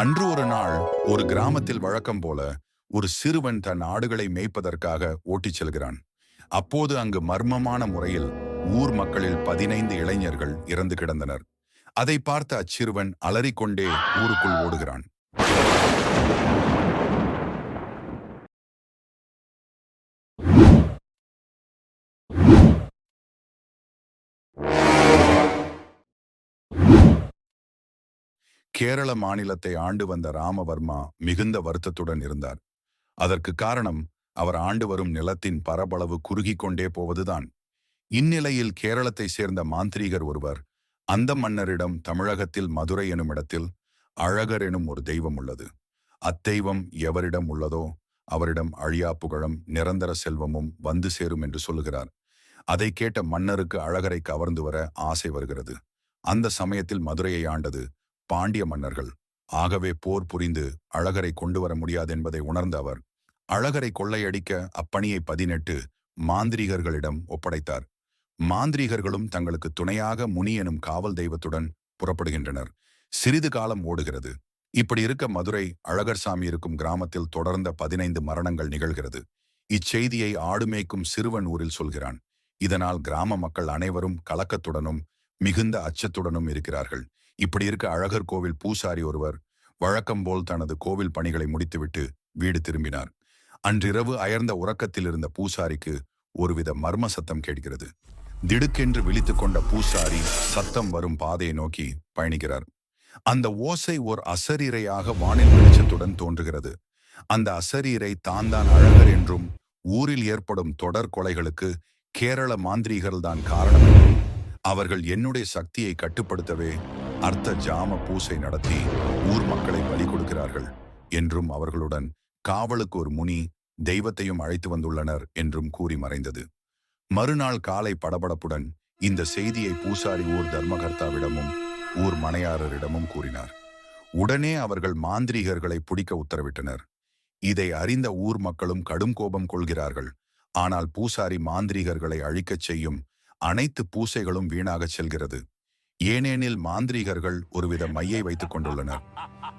அன்று ஒரு நாள் ஒரு கிராமத்தில் வழக்கம் போல ஒரு சிறுவன் தன் ஆடுகளை மேய்ப்பதற்காக ஓட்டிச் செல்கிறான். அப்போது அங்கு மர்மமான முறையில் ஊர் மக்களில் பதினைந்து இளைஞர்கள் இறந்து கிடந்தனர். அதை பார்த்த அச்சிறுவன் அலறிக்கொண்டே ஊருக்குள் ஓடுகிறான். கேரள மாநிலத்தை ஆண்டு வந்த ராமவர்மா மிகுந்த வருத்தத்துடன் இருந்தார். அதற்கு காரணம் அவர் ஆண்டு வரும் நிலத்தின் பரப்பளவு குறுகிக் கொண்டே போவதுதான். இந்நிலையில் கேரளத்தை சேர்ந்த மாந்திரீகர் ஒருவர் அந்த மன்னரிடம் தமிழகத்தில் மதுரை எனும் இடத்தில் அழகர் எனும் ஒரு தெய்வம் உள்ளது. அத்தெய்வம் எவரிடம் உள்ளதோ அவரிடம் அழியா புகழும் நிரந்தர செல்வமும் வந்து சேரும் என்று சொல்லுகிறார். அதை கேட்ட மன்னருக்கு அழகரை கவர்ந்து வர ஆசை வருகிறது. அந்த சமயத்தில் மதுரையை ஆண்டது பாண்டிய மன்னர்கள். ஆகவே போர் புரிந்து அழகரை கொண்டு வர முடியாது என்பதை உணர்ந்த அவர் அழகரை கொள்ளையடிக்க அப்பணியை பதினெட்டு மாந்திரிகர்களிடம் ஒப்படைத்தார். மாந்திரிகர்களும் தங்களுக்கு துணையாக முனி எனும் காவல் தெய்வத்துடன் புறப்படுகின்றனர். சிறிது காலம் ஓடுகிறது. இப்படி இருக்க மதுரை அழகர்சாமி இருக்கும் கிராமத்தில் தொடர்ந்த பதினைந்து மரணங்கள் நிகழ்கிறது. இச்செய்தியை ஆடுமேய்க்கும் சிறுவன் ஊரில் சொல்கிறான். இதனால் கிராம மக்கள் அனைவரும் கலக்கத்துடனும் மிகுந்த அச்சத்துடனும் இருக்கிறார்கள். இப்படி இருக்க அழகர் கோவில் பூசாரி ஒருவர் வழக்கம் போல் தனது கோவில் பணிகளை முடித்துவிட்டு வீடு திரும்பினார். அன்றிரவு அயர்ந்த உறக்கத்தில் இருந்த பூசாரிக்கு ஒருவித மர்ம சத்தம் கேட்கிறது. திடுக்கென்று விழித்து கொண்ட பூசாரி சத்தம் வரும் பாதையை நோக்கி பயணிக்கிறார். அந்த ஓசை ஓர் அசரீரையாக வானில் வெளிச்சத்துடன் தோன்றுகிறது. அந்த அசரீரை தான் தான் அழகர் என்றும் ஊரில் ஏற்படும் தொடர் கொலைகளுக்கு கேரள மாந்திரீகர்கள் தான் காரணம் என்றும் அவர்கள் என்னுடைய சக்தியை கட்டுப்படுத்தவே அர்த்த ஜாம பூசை நடத்தி ஊர் மக்களை பலி கொடுக்கிறார்கள் என்றும் அவர்களுடன் காவலுக்கு ஒரு முனி தெய்வத்தையும் அழைத்து வந்துள்ளனர் என்றும் கூறி மறைந்தது. மறுநாள் காலை படபடப்புடன் இந்த செய்தியை பூசாரி ஊர் தர்மகர்த்தாவிடமும் ஊர் மனையாரரிடமும் கூறினார். உடனே அவர்கள் மாந்திரீகர்களை பிடிக்க உத்தரவிட்டனர். இதை அறிந்த ஊர் மக்களும் கடும் கோபம் கொள்கிறார்கள். ஆனால் பூசாரி மாந்திரீகர்களை அழிக்கச் செய்யும் அனைத்து பூசைகளும் வீணாகச் செல்கிறது. ஏனெனில் மாந்திரீகர்கள் ஒருவித மையை வைத்துக் கொண்டுள்ளனர்.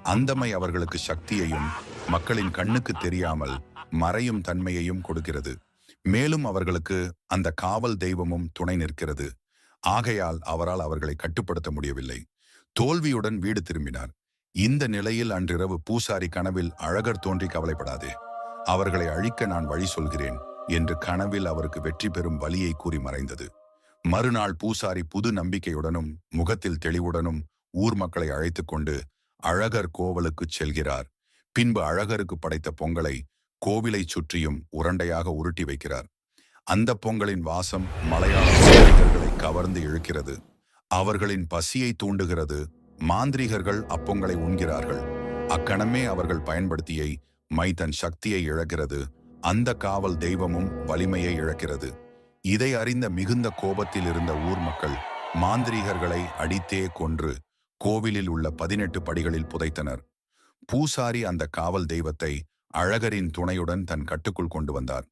அந்தமை அவர்களுக்கு சக்தியையும் மக்களின் கண்ணுக்கு தெரியாமல் மறையும் தன்மையையும் கொடுக்கிறது. மேலும் அவர்களுக்கு அந்த காவல் தெய்வமும் துணை நிற்கிறது. ஆகையால் அவரால் அவர்களை கட்டுப்படுத்த முடியவில்லை. தோல்வியுடன் வீடு திரும்பினார். இந்த நிலையில் அன்றிரவு பூசாரி கனவில் அழகர் தோன்றி கவலைப்படாதே. அவர்களை அழிக்க நான் வழி சொல்கிறேன் என்று கனவில் அவருக்கு வெற்றி பெறும் வழியை கூறி மறைந்தது. மறுநாள் பூசாரி புது நம்பிக்கையுடனும் முகத்தில் தெளிவுடனும் ஊர் மக்களை அழைத்து கொண்டு அழகர் கோவலுக்குச் செல்கிறார். பின்பு அழகருக்கு படைத்த பொங்கலை கோவிலை சுற்றியும் உரண்டையாக உருட்டி வைக்கிறார். அந்த பொங்கலின் வாசம் மலையாள கவர்ந்து இழுக்கிறது. அவர்களின் பசியை தூண்டுகிறது. மாந்திரிகர்கள் அப்பொங்கலை உண்கிறார்கள். அக்கணமே அவர்கள் பயன்படுத்தியை மை தன் சக்தியை இழக்கிறது. அந்த காவல் தெய்வமும் வலிமையை இழக்கிறது. இதை அறிந்த மிகுந்த கோபத்தில் இருந்த ஊர் மக்கள் மாந்திரீகர்களை அடித்தே கொன்று கோவிலில் உள்ள பதினெட்டு படிகளில் புதைத்தனர். பூசாரி அந்த காவல் தெய்வத்தை அழகரின் துணையுடன் தன் கட்டுக்குள் கொண்டு வந்தார்.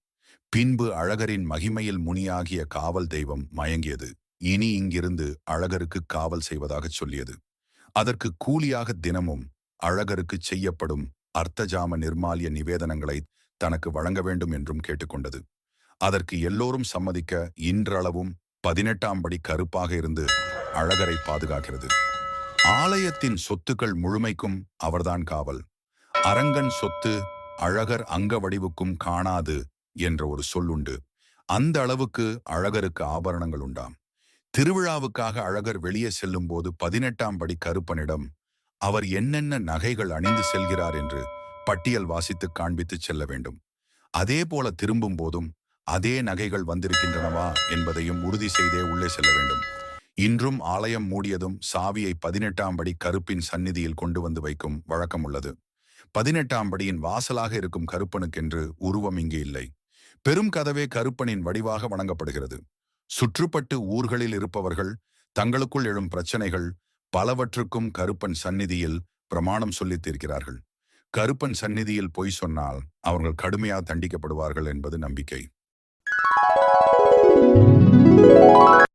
பின்பு அழகரின் மகிமையில் முனியாகிய காவல் தெய்வம் மயங்கியது. இனி இங்கிருந்து அழகருக்கு காவல் செய்வதாகச் சொல்லியது. அதற்கு கூலியாக தினமும் அழகருக்கு செய்யப்படும் அர்த்தஜாம நிர்மாலிய நிவேதனங்களை தனக்கு வழங்க வேண்டும் என்றும் கேட்டுக்கொண்டது. அதற்கு எல்லோரும் சம்மதிக்க இன்றளவும் பதினெட்டாம் படி கருப்பாக இருந்து அழகரை பாதுகாக்கிறது. ஆலயத்தின் சொத்துக்கள் முழுமைக்கும் அவர்தான் காவல். அரங்கன் சொத்து அழகர் அங்க வடிவுக்கும் காணாது என்ற ஒரு சொல்லுண்டு அந்த அளவுக்கு அழகருக்கு ஆபரணங்கள் உண்டாம். திருவிழாவுக்காக அழகர் வெளியே செல்லும் போது பதினெட்டாம் படி கருப்பனிடம் அவர் என்னென்ன நகைகள் அணிந்து செல்கிறார்? என்று பட்டியல் வாசித்து காண்பித்து செல்ல வேண்டும். அதே போல திரும்பும் போதும் அதே நகைகள் வந்திருக்கின்றனவா என்பதையும் உறுதி செய்தே உள்ளே செல்ல வேண்டும். இன்றும் ஆலயம் மூடியதும் சாவியை பதினெட்டாம் படி கருப்பின் சந்நிதியில் கொண்டு வந்து வைக்கும் வழக்கம் உள்ளது. பதினெட்டாம் படியின் வாசலாக இருக்கும் கருப்பனுக்கென்று உருவம் இங்கு இல்லை. பெரும் கதவே கருப்பனின் வடிவாக வணங்கப்படுகிறது. சுற்றுப்பட்டு ஊர்களில் இருப்பவர்கள் தங்களுக்குள் எழும் பிரச்சனைகள் பலவற்றுக்கும் கருப்பன் சந்நிதியில் பிரமாணம் சொல்லித் தீர்க்கிறார்கள். கருப்பன் சந்நிதியில் பொய் சொன்னால் அவர்கள் கடுமையாக தண்டிக்கப்படுவார்கள் என்பது நம்பிக்கை. you